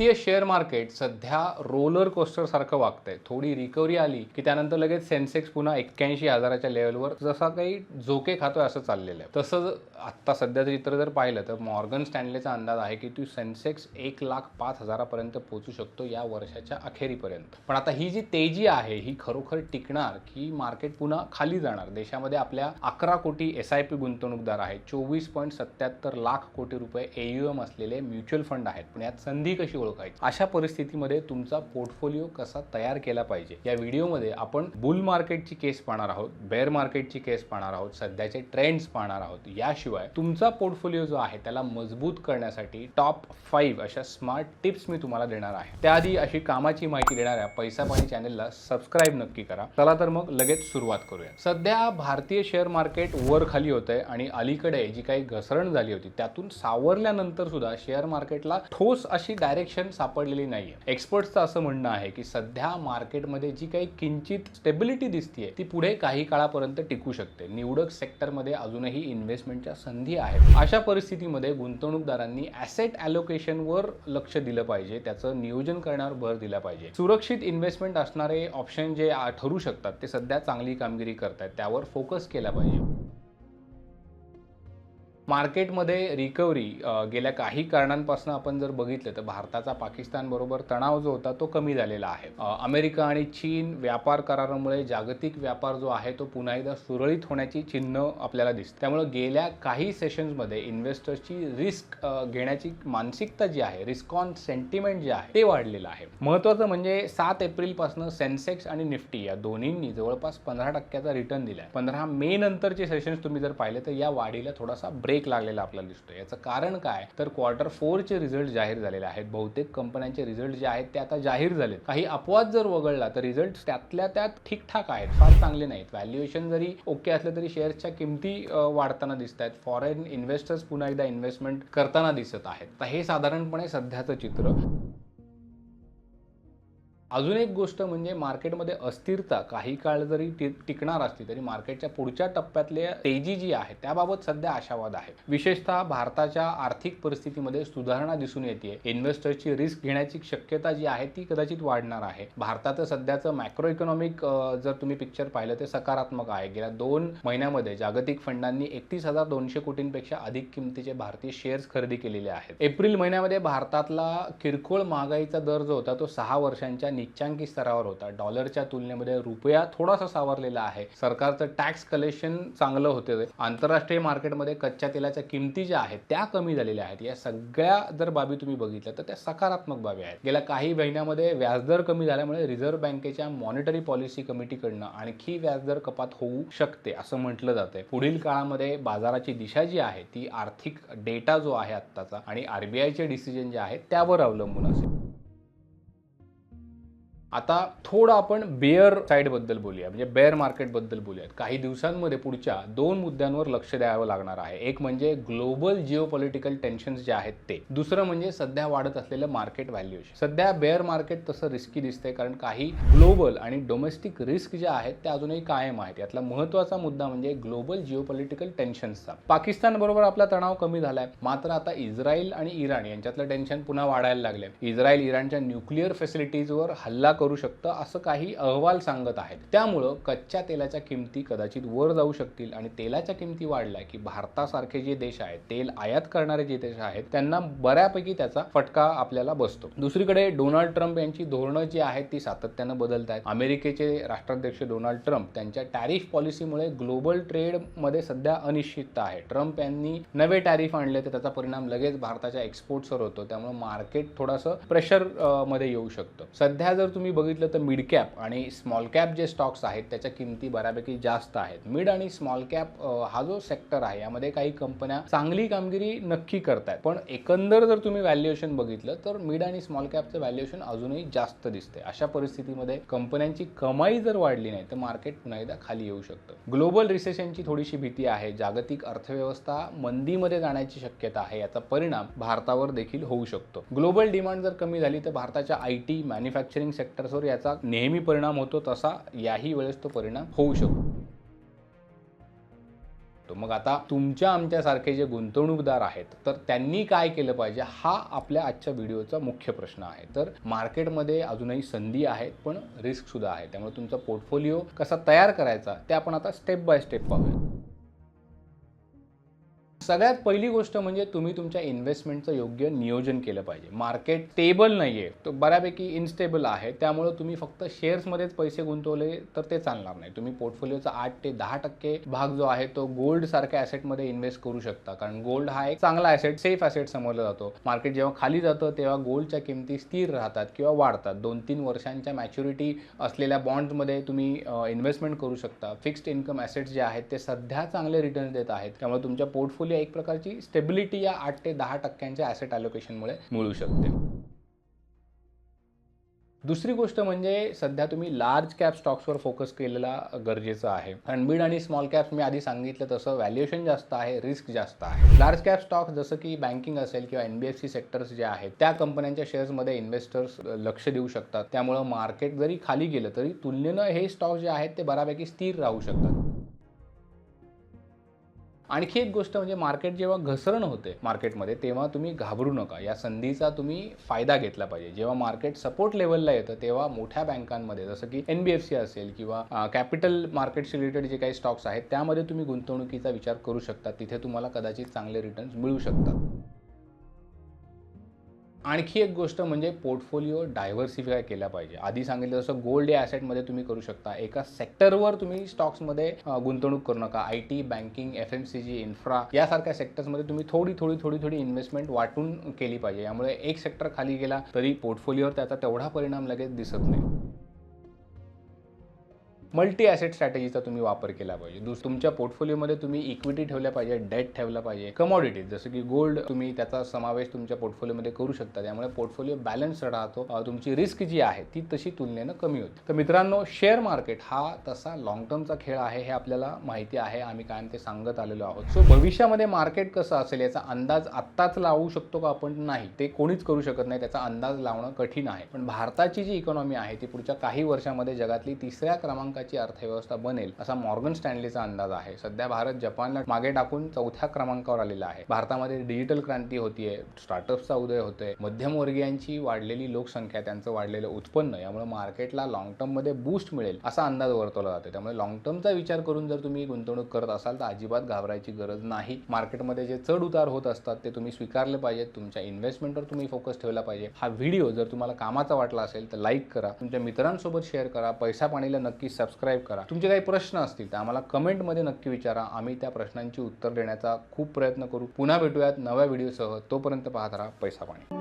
भारतीय share market सध्या roller coaster सारखं वागतंय. थोडी रिकव्हरी आली की त्यानंतर लगेच सेन्सेक्स पुन्हा एक्क्याऐंशी हजाराच्या लेवलवर जसा काही झोके खातोय असं चाललेलं आहे. तसंच आत्ता सध्याचं चित्र जर पाहिलं तर मॉर्गन स्टॅनलेचा अंदाज आहे की तू सेन्सेक्स एक लाख पाच हजारापर्यंत पोहोचू शकतो या वर्षाच्या अखेरीपर्यंत. पण आता ही जी तेजी आहे ही खरोखर टिकणार की मार्केट पुन्हा खाली जाणार? देशामध्ये आपल्या अकरा कोटी एस आय पी गुंतवणूकदार आहेत. चोवीस पॉईंट सत्याहत्तर लाख कोटी रुपये एम असलेले म्युच्युअल फंड आहेत. पण यात संधी कशी ओळखायची. अशा परिस्थितीमध्ये तुमचा पोर्टफोलिओ कसा तयार केला पाहिजे? या व्हिडिओमध्ये आपण बुल मार्केटची केस पाहणार आहोत बेअर मार्केटची केस पाहणार आहोत सध्याचे ट्रेंड्स पाहणार आहोत. याशिवाय तुमचा पोर्टफोलिओ जो आहे त्याला मजबूत करण्यासाठी टॉप फाईव्ह अशा स्मार्ट टिप्स मी तुम्हाला देणार आहे. त्याआधी अशी कामाची माहिती देणाऱ्या पैसा पाणी चॅनेलला सबस्क्राईब नक्की करा. चला तर मग लगेच सुरुवात करूया सध्या भारतीय शेअर मार्केट वर खाली होत आहे आणि अलीकडे जी काही घसरण झाली होती त्यातून सावरल्यानंतर सुद्धा शेअर मार्केटला ठोस अशी डायरेक्शन सापडलेली नाहीये. एक्सपर्ट्सचं असं म्हणणं आहे की सध्या मार्केटमध्ये जी काही किंचित स्टेबिलिटी दिसतीये ती पुढे काही काळापर्यंत टिकू शकते. निवडक सेक्टरमध्ये अजूनही इन्व्हेस्टमेंटच्या संधी आहेत. अशा परिस्थितीमध्ये गुंतवणूकदारांनी ॲसेट ॲलोकेशनवर लक्ष दिलं पाहिजे. त्याचं नियोजन करण्यावर भर दिला पाहिजे. सुरक्षित इन्व्हेस्टमेंट असणारे ऑप्शन जे ठरू शकतात ते सध्या चांगली कामगिरी करतात त्यावर फोकस केला पाहिजे. मार्केटमध्ये रिकव्हरी गेल्या काही कारणांपासून आपण जर बघितलं तर भारताचा पाकिस्तानबरोबर तणाव जो होता तो कमी झालेला आहे. अमेरिका आणि चीन व्यापार करारामुळे जागतिक व्यापार जो आहे तो पुन्हा एकदा सुरळीत होण्याची चिन्ह आपल्याला दिसते. त्यामुळे गेल्या काही सेशन्समध्ये इन्व्हेस्टर्सची रिस्क घेण्याची मानसिकता जी आहे रिस्क ऑन सेंटिमेंट जे आहे ते वाढलेलं आहे. महत्त्वाचं म्हणजे सात एप्रिलपासून सेन्सेक्स आणि निफ्टी या दोन्हींनी जवळपास पंधरा टक्क्याचा रिटर्न दिला पंधरा मे नंतरचे सेशन्स तुम्ही जर पाहिले तर या वाढीला थोडासा ब्रेक लागलेला आपल्याला दिसतो याचं कारण काय? तर क्वार्टर फोरचे रिझल्ट जाहीर झालेले आहेत. बहुतेक कंपन्यांचे रिझल्ट जे आहेत ते आता जाहीर झालेत. काही अपवाद जर वगळला तर रिझल्ट त्यातल्या त्यात ठीकठाक आहेत. फार चांगले नाहीत. व्हॅल्युएशन जरी ओके असलं तरी शेअर्सच्या किमती वाढताना दिसत आहेत. फॉरेन इन्व्हेस्टर्स पुन्हा एकदा इन्व्हेस्टमेंट करताना दिसत आहेत. तर हे साधारणपणे सध्याचं चित्र. अजून एक गोष्ट म्हणजे मार्केटमध्ये अस्थिरता काही काळ जरी टिकणार असली तरी मार्केटच्या पुढच्या टप्प्यातले तेजी जी आहे त्याबाबत सध्या आशावाद आहे. विशेषतः भारताच्या आर्थिक परिस्थितीमध्ये सुधारणा दिसून येते इन्व्हेस्टरची रिस्क घेण्याची शक्यता जी आहे ती कदाचित वाढणार आहे. भारताचं सध्याचं मॅक्रो इकॉनॉमिक जर तुम्ही पिक्चर पाहिलं ते सकारात्मक आहे. गेल्या दोन महिन्यामध्ये जागतिक फंडांनी एकतीस हजार दोनशे कोटींपेक्षा अधिक किमतीचे भारतीय शेअर्स खरेदी केलेले आहेत. एप्रिल महिन्यामध्ये भारतातला किरकोळ महागाईचा दर जो होता तो सहा वर्षांच्या निच्चांकी स्तरावर होता. डॉलरच्या तुलनेमध्ये रुपया थोडासा सावरलेला आहे. सरकारचं टॅक्स कलेक्शन चांगलं होते. आंतरराष्ट्रीय मार्केटमध्ये कच्च्या तेलाच्या किमती ज्या आहेत त्या कमी झालेल्या आहेत. या सगळ्या जर बाबी तुम्ही बघितल्या तर त्या सकारात्मक बाबी आहेत. गेल्या काही महिन्यामध्ये व्याजदर कमी झाल्यामुळे रिझर्व्ह बँकेच्या मॉनिटरी पॉलिसी कमिटीकडनं आणखी व्याजदर कपात होऊ शकते असं म्हटलं जातंय. पुढील काळामध्ये बाजाराची दिशा जी आहे ती आर्थिक डेटा जो आहे आत्ताचा आणि आरबीआयचे डिसिजन जे आहेत त्यावर अवलंबून असेल. आता थोडं आपण बेअर साईडबद्दल बोलूया. म्हणजे बेअर मार्केटबद्दल बोलूयात. काही दिवसांमध्ये पुढच्या दोन मुद्द्यांवर लक्ष द्यावं लागणार आहे. एक म्हणजे ग्लोबल जिओ पॉलिटिकल टेन्शन्स जे आहेत ते. दुसरं म्हणजे सध्या वाढत असलेलं मार्केट व्हॅल्युएशन सध्या बेअर मार्केट तसं रिस्की दिसते कारण काही ग्लोबल आणि डोमेस्टिक रिस्क ज्या आहेत त्या अजूनही कायम आहेत. यातला महत्त्वाचा मुद्दा म्हणजे ग्लोबल जिओ पॉलिटिकल टेन्शन्सचा पाकिस्तान बरोबर आपला तणाव कमी झालाय. मात्र आता इस्रायल आणि इराण यांच्यातलं टेन्शन पुन्हा वाढायला लागले इस्रायल इराणच्या न्यूक्लिअर फॅसिलिटीजवर हल्ला करू शकतं असं काही अहवाल सांगत आहेत. त्यामुळं कच्च्या तेलाच्या किमती कदाचित वर जाऊ शकतील आणि तेलाच्या किमती वाढल्या की भारतासारखे जे देश आहेत तेल आयात करणारे जे देश आहेत त्यांना बऱ्यापैकी त्याचा फटका आपल्याला बसतो. दुसरीकडे डोनाल्ड ट्रम्प यांची धोरणं जी आहेत ती सातत्यानं बदलत आहेत. अमेरिकेचे राष्ट्राध्यक्ष डोनाल्ड ट्रम्प त्यांच्या टॅरिफ पॉलिसीमुळे ग्लोबल ट्रेडमध्ये सध्या अनिश्चितता आहे. ट्रम्प यांनी नवे टॅरिफ आणले तर त्याचा परिणाम लगेच भारताच्या एक्सपोर्ट्सवर होतो. त्यामुळे मार्केट थोडंसं प्रेशरमध्ये येऊ शकतं. सध्या जर तुम्ही बघितलं तर मिड कॅप आणि स्मॉल कॅप जे स्टॉक्स आहेत त्याच्या किमती बऱ्यापैकी जास्त आहेत. मिड आणि स्मॉल कॅप हा जो सेक्टर आहे यामध्ये काही कंपन्या चांगली कामगिरी नक्की करतायत. पण एकंदर जर तुम्ही व्हॅल्युएशन बघितलं तर मिड आणि स्मॉल कॅपचं व्हॅल्युएशन अजूनही जास्त दिसते अशा परिस्थितीमध्ये कंपन्यांची कमाई जर वाढली नाही तर मार्केट पुन्हा एकदा खाली येऊ शकतं. ग्लोबल रिसेशनची थोडीशी भीती आहे. जागतिक अर्थव्यवस्था मंदीमध्ये जाण्याची शक्यता आहे. याचा परिणाम भारतावर देखील होऊ शकतो. ग्लोबल डिमांड जर कमी झाली तर भारताच्या आय टी मॅन्युफॅक्चरिंग सेक्टर सेक्टर्सवर याचा नेहमी परिणाम होतो तसा याही वेळेस तो परिणाम होऊ शकतो. मग आता तुमच्या आमच्यासारखे जे गुंतवणूकदार आहेत तर त्यांनी काय केलं पाहिजे हा आपल्या आजच्या व्हिडिओचा मुख्य प्रश्न आहे. तर मार्केटमध्ये अजूनही संधी आहेत पण रिस्क सुद्धा आहे. त्यामुळे तुमचा पोर्टफोलिओ कसा तयार करायचा ते आपण आता स्टेप बाय स्टेप पाहूया. सगळ्यात पहिली गोष्ट म्हणजे तुम्ही तुमच्या इन्व्हेस्टमेंटचं योग्य नियोजन केलं पाहिजे. मार्केट स्टेबल नाही आहे तो बऱ्यापैकी इनस्टेबल आहे. त्यामुळे तुम्ही फक्त शेअर्समध्येच पैसे गुंतवले तर ते चालणार नाही. तुम्ही पोर्टफोलिओचा आठ ते दहा टक्के भाग जो आहे तो गोल्ड सारख्या ॲसेटमध्ये इन्व्हेस्ट करू शकता. कारण गोल्ड हा एक चांगला ॲसेट सेफ ॲसेट समजला जातो. मार्केट जेव्हा खाली जातं तेव्हा गोल्डच्या किमती स्थिर राहतात किंवा वाढतात. दोन तीन वर्षांच्या मॅच्युरिटी असलेल्या बॉन्ड्समध्ये तुम्ही इन्व्हेस्टमेंट करू शकता. फिक्स्ड इन्कम ॲसेट्स जे आहेत ते सध्या चांगले रिटर्न देत आहेत. त्यामुळे तुमच्या पोर्टफोलिओ एक प्रकारची स्टेबिलिटी या आठ ते दहा टक्क्यांच्या ॲसेट ॲलोकेशनमुळे मिळू शकते. दुसरी गोष्ट म्हणजे सध्या तुम्ही लार्ज कॅप स्टॉक्सवर फोकस केलेला गरजेचं आहे. कारण मिड आणि स्मॉल कॅप्स मी आधी सांगितलं तसं व्हॅल्युएशन जास्त आहे रिस्क जास्त आहे. लार्ज कॅप स्टॉक जसं की बँकिंग असेल किंवा N B F C sectors जे आहेत त्या कंपन्यांच्या शेअर्समध्ये इन्व्हेस्टर्स लक्ष देऊ शकतात. त्यामुळं मार्केट जरी खाली गेलं तरी तुलनेनं हे स्टॉक जे आहेत ते बऱ्यापैकी स्थिर राहू शकतात. आणखी एक गोष्ट म्हणजे मार्केट जेव्हा घसरण होते मार्केटमध्ये तेव्हा तुम्ही घाबरू नका. या संधीचा तुम्ही फायदा घेतला पाहिजे. जेव्हा मार्केट सपोर्ट लेवलला येतं तेव्हा मोठ्या बँकांमध्ये जसं की एन बी एफ सी असेल किंवा कॅपिटल मार्केटशी रिलेटेड जे काही स्टॉक्स आहेत त्यामध्ये तुम्ही गुंतवणुकीचा विचार करू शकता. तिथे तुम्हाला कदाचित चांगले रिटर्न्स मिळू शकतात. आणखी एक गोष्ट म्हणजे पोर्टफोलिओ डायव्हर्सिफाय केला पाहिजे. आधी सांगितलं जसं गोल्ड या ॲसेटमध्ये तुम्ही करू शकता. एका सेक्टरवर तुम्ही स्टॉक्समध्ये गुंतवणूक करू नका. I T banking F M C G infra यासारख्या सेक्टर्समध्ये तुम्ही थोडी थोडी थोडी थोडी इन्व्हेस्टमेंट वाटून केली पाहिजे. यामुळे एक सेक्टर खाली गेला तरी पोर्टफोलिओवर त्याचा तेवढा परिणाम लगेच दिसत नाही. मल्टी ॲसेट स्ट्रॅटेजीचा तुम्ही वापर केला पाहिजे. दुस तुमच्या पोर्टफोलिओमध्ये तुम्ही इक्विटी ठेवल्या पाहिजे डेट ठेवला पाहिजे कमॉडिटीज जसं की गोल्ड तुम्ही त्याचा समावेश तुमच्या पोर्टफोलिओमध्ये करू शकता. त्यामुळे पोर्टफोलिओ बॅलन्स राहतो. तुमची रिस्क जी आहे ती तशी तुलनेनं कमी होते. तर मित्रांनो शेअर मार्केट हा तसा लॉंग टर्मचा खेळ आहे हे आपल्याला माहिती आहे. आम्ही कायम ते सांगत आलेलो आहोत. सो भविष्यामध्ये मार्केट कसं असेल याचा अंदाज आत्ताच लावू शकतो का आपण? नाही. ते कोणीच करू शकत नाही. त्याचा अंदाज लावणं कठीण आहे. पण भारताची जी इकॉनॉमी आहे ती पुढच्या काही वर्षामध्ये जगातली तिसऱ्या क्रमांक क्रमांकाची अर्थव्यवस्था बनेल असा मॉर्गन स्टँडलीचा अंदाज आहे. सध्या भारत जपानला मागे टाकून चौथ्या क्रमांकावर आलेला आहे. भारतामध्ये डिजिटल क्रांती होतीये स्टार्टअप्सचा उदय होतोय मध्यमवर्गीयांची वाढलेली लोकसंख्या त्यांचं वाढलेलं उत्पन्न यामुळे मार्केटला लॉंग टर्ममध्ये बूस्ट मिळेल असा अंदाज वर्तवला जातो त्यामुळे लॉंग टर्मचा विचार करून जर तुम्ही गुंतवणूक करत असाल तर अजिबात घाबरायची गरज नाही. मार्केटमध्ये जे चढ उतार होत असतात ते तुम्ही स्वीकारले पाहिजेत. तुमच्या इन्व्हेस्टमेंटवर तुम्ही फोकस ठेवला पाहिजे. हा व्हिडिओ जर तुम्हाला कामाचा वाटला असेल तर लाईक करा. तुमच्या मित्रांसोबत शेअर करा. पैसा पाणीला नक्की सबस्क्राईब करा. तुमचे काही प्रश्न असतील तर आम्हाला कमेंटमध्ये नक्की विचारा. आम्ही त्या प्रश्नांची उत्तर देण्याचा खूप प्रयत्न करू. पुन्हा भेटूयात नव्या व्हिडिओसह तोपर्यंत पाहत राहा पैसा पाणी.